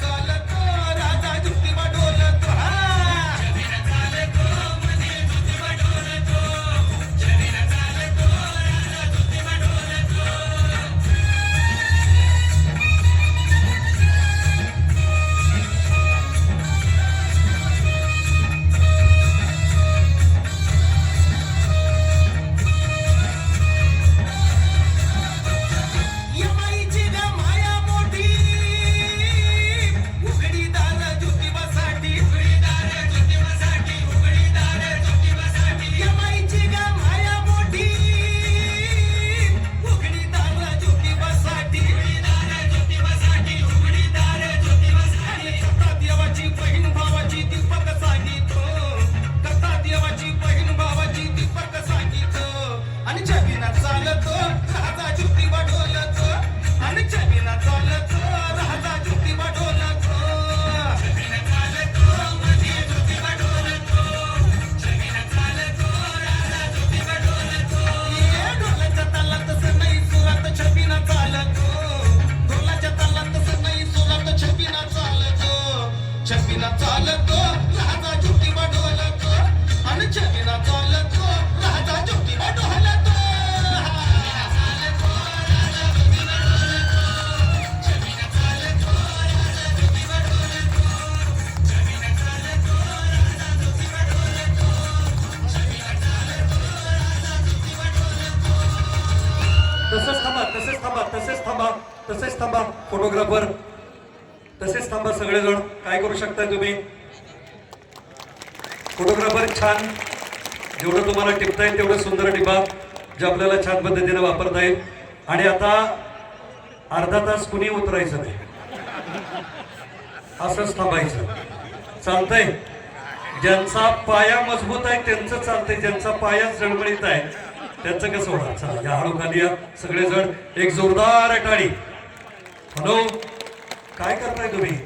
ಸರ್ಕಾರ छबीला चालतो राजा ज्योतिबा डोलतो आणि छबीला चालतो राजा ज्योतिबा डोलतो तसेच थांबा तसेच थांबा तसेच थांबा तसेच थांबा. फोटोग्राफर तसेच थांबा सगळेजण. काय करू शकताय तुम्ही? फोटोग्राफर छान. जेवढं तुम्हाला टिपता येईल तेवढं सुंदर टिपा. जे आपल्याला छान पद्धतीने वापरता येईल. आणि आता अर्धा तास कुणी उतरायचं नाही. असंच थांबायचं. चालतंय. ज्यांचा पाया मजबूत आहे त्यांचं चालतंय. ज्यांचा पाया जळमळीत आहे त्यांचं कसं होणार? चला या हळू खाली या सगळेजण एक जोरदार टाळी हॅलो? काय करताय तुम्ही?